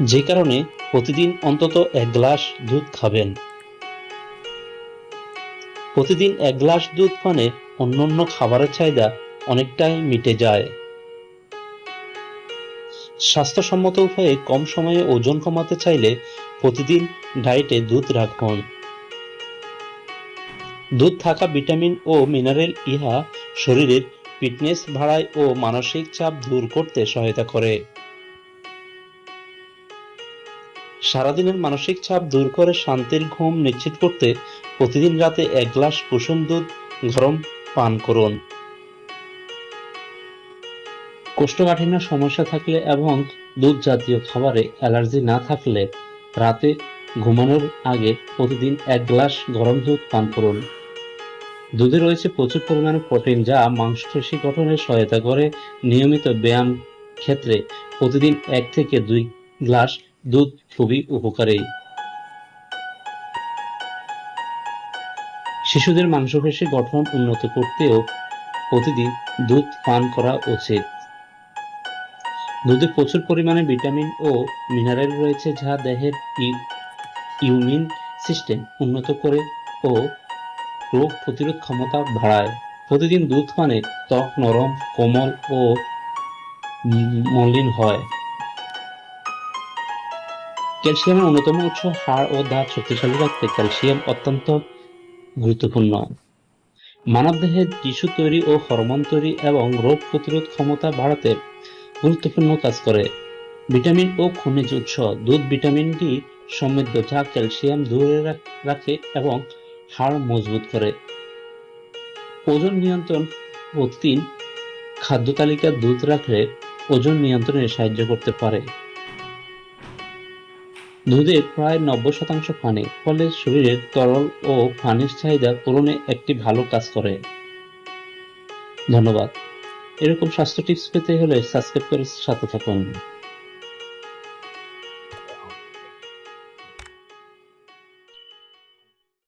যে কারণে প্রতিদিন অন্তত এক গ্লাস দুধ খাবেন। প্রতিদিন এক গ্লাস দুধ পানে অন্যান্য খাবারের চাহিদা অনেকটাই মিটে যায়। স্বাস্থ্যসম্মত উপায়ে কম সময়ে ওজন কমাতে চাইলে প্রতিদিন ডায়েটে দুধ রাখুন। দুধ থাকা ভিটামিন ও মিনারেল ইহা শরীরের ফিটনেস বাড়ায় ও মানসিক চাপ দূর করতে সহায়তা করে। সারাদিনের মানসিক চাপ দূর করে শান্তির ঘুম নিশ্চিত করতে প্রতিদিন রাতে এক গ্লাস কুসুম দুধ, গরম পান করুন। কোষ্ঠকাঠিন্য সমস্যা থাকলে এবং দুধ জাতীয় খাবারে অ্যালার্জি না থাকলে রাতে ঘুমানোর আগে প্রতিদিন এক গ্লাস গরম দুধ পান করুন। দুধে রয়েছে প্রচুর পরিমাণে প্রোটিন যা মাংসপেশি গঠনে সহায়তা করে। নিয়মিত ব্যায়াম ক্ষেত্রে প্রতিদিন এক থেকে দুই গ্লাস দুধ খুবই উপকারী। শিশুদের মাংসপেশি গঠন উন্নত করতেও প্রতিদিন দুধ পান করা উচিত। দুধে প্রচুর পরিমাণে ভিটামিন ও মিনারেল রয়েছে যা দেহের ই- ইমিউন সিস্টেম উন্নত করে ও রোগ প্রতিরোধ ক্ষমতা বাড়ায়। প্রতিদিন দুধ পানে ত্বক নরম, কোমল ও মলিন হয়। ক্যালসিয়ামের অন্যতম উৎস হাড় ও দাঁত শক্তিশালী রাখতে ক্যালসিয়াম অত্যন্ত গুরুত্বপূর্ণ। মানবদেহে টিস্যু তৈরি ও হরমোন তৈরি এবং রোগ প্রতিরোধ ক্ষমতা বাড়াতে গুরুত্বপূর্ণ কাজ করে। ভিটামিন ও খনিজ উৎস, দুধ, ভিটামিন ডি সমৃদ্ধ যা ক্যালসিয়াম দূরে রাখে এবং হাড় মজবুত করে। ওজন নিয়ন্ত্রণ প্রতিদিন খাদ্য তালিকা দুধ রাখলে ওজন নিয়ন্ত্রণে সাহায্য করতে পারে। দুধে প্রায় নব্বই শতাংশ পানি ফলে শরীরের তরল ও পানির চাহিদা পূরণে একটি ভালো কাজ করে। ধন্যবাদ। এরকম স্বাস্থ্য টিপস পেতে হলে সাবস্ক্রাইব করে সাথে থাকুন।